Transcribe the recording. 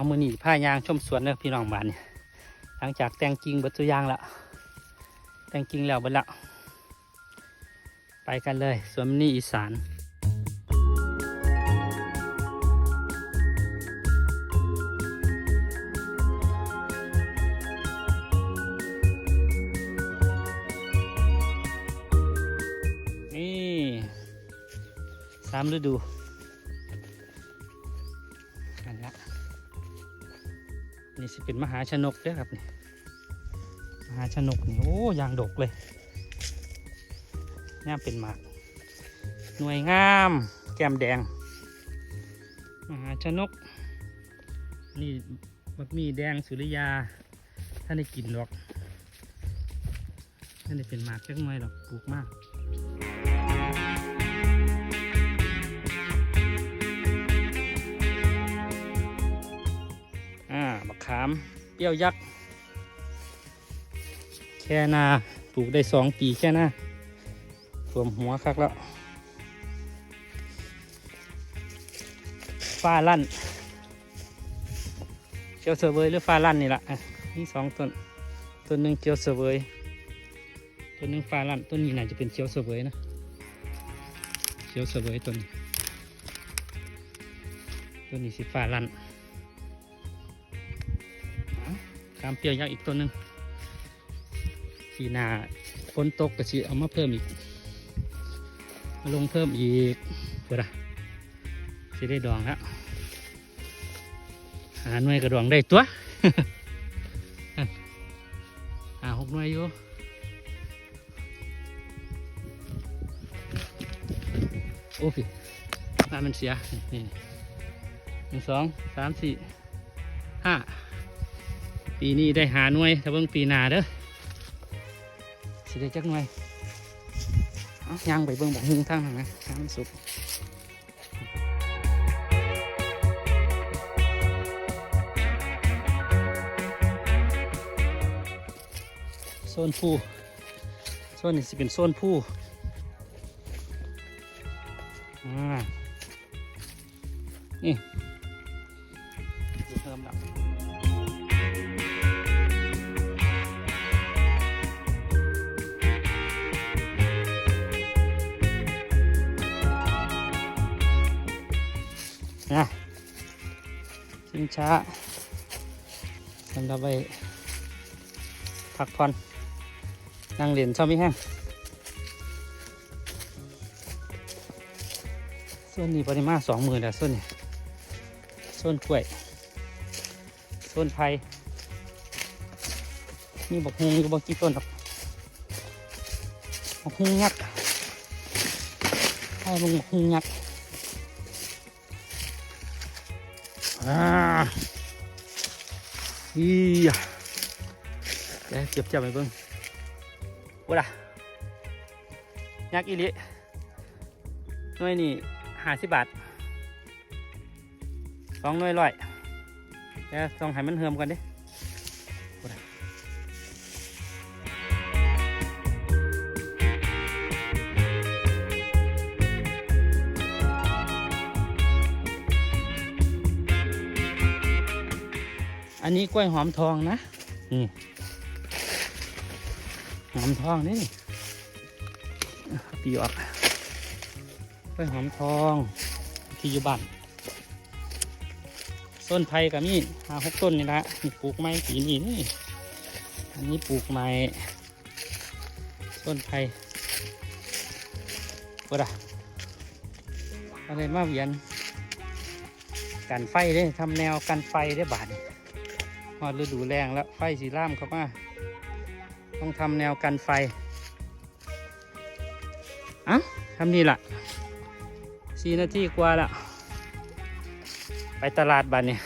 เอามือหนีผ้ายางชมสวนเด้อพี่น้องบ้านเนี่ยหลังจากแต่งจริงเบิดตัวยางแล้วแต่งจริงแล้วเบิดละไปกันเลยสวนมณีอีสานนี่สามฤดู นี่สิเป็นมหาชนกเด้วยครับนี่มหาชนกนี่โอ้ยางดกเลยนี่เป็นหมากหน่วยงาม แก้มแดง มหาชนก นี่บักมีแดงสุริยาท่านได้กินหรอกท่านได้เป็นหมากจักหน่อยหรอกปลูกมาก อ่าบักขาม เปรี้ยวยักษ์ แค่นาปลูกได้สองปีแค่นารวมหัวคักแล้วฟ้าลั่นเจียวเสวยหรือฟ้าลั่นนี่แหละอะนี่สองต้นต้นหนึ่งเจียวเสวยต้นหนึ่งฟ้าลั่นต้นนี้น่าจะเป็นเจียวเสวยนะเจียวเสวยต้นนี้ต้นนี้สิฟ้าลั่น ขามเปรี้ยวยักษ์อีกตัวหนึ่งปีหนาฝนตกก็สิเอามาเพิ่มอีกมาลงเพิ่มอีกเพื่อสิได้ดองแล้วหาหน่วยกระดองได้ตัวหาหกหน่วยอยู่โอ้พี่น้ามันเสียนี่หนึ่งสองสามสี่ห้า ปีนี้ได้หาหน่วยถ้าเบิ่งปีหน้าเด้อสิได้จักหน่วยย่างไปเบิ่งบอกหึงทางนั้นนะทางมันสุกโซนผู้โซนนี้สิเป็นโซนผู้อ่านี่เพิ่มแล้ว นะชิงช้าสำหรับไปพักผ่อนนั่งเหรียนชอบไหมแห้งส่วนนี้ปริมาณสองหมื่นอะส่วนนี้ส่วนกล้วย ส่วนไผ่นี่บอกฮุงก็บอกกี่ต้นหรอกบอกฮุงยักษ์ให้ลงบอกฮุงยักษ์ อ่าอียะเดี๋ยวเก็บจับไปเบิ้งว่าล่ะยักษ์อีลิหน่วยนี่ห้าสิบบาทสองหน่วยร้อยเดี๋ยวต้องให้มันเฮิมก่อนดิ อันนี้กล้วยหอมทองนะ นี่ หอมทองนี่ปีออกกล้วยหอมทอง ที่อยู่บ้านต้นไผ่กับมีหาหกต้นนี่ละนี่ปลูกไม้ปีนี้นี่ อันนี้ปลูกไม้ต้นไผ่ก็ได้อะไรมาเวียนกันไฟเด้ทำแนวกันไฟได้บาดนี่ ฮอดฤดูแรงแล้วไฟสีล่ามเข้ามา ต้องทำแนวกันไฟอะทำนี่ละสี่นาทีกว่าละไปตลาดบ้านเนี่ย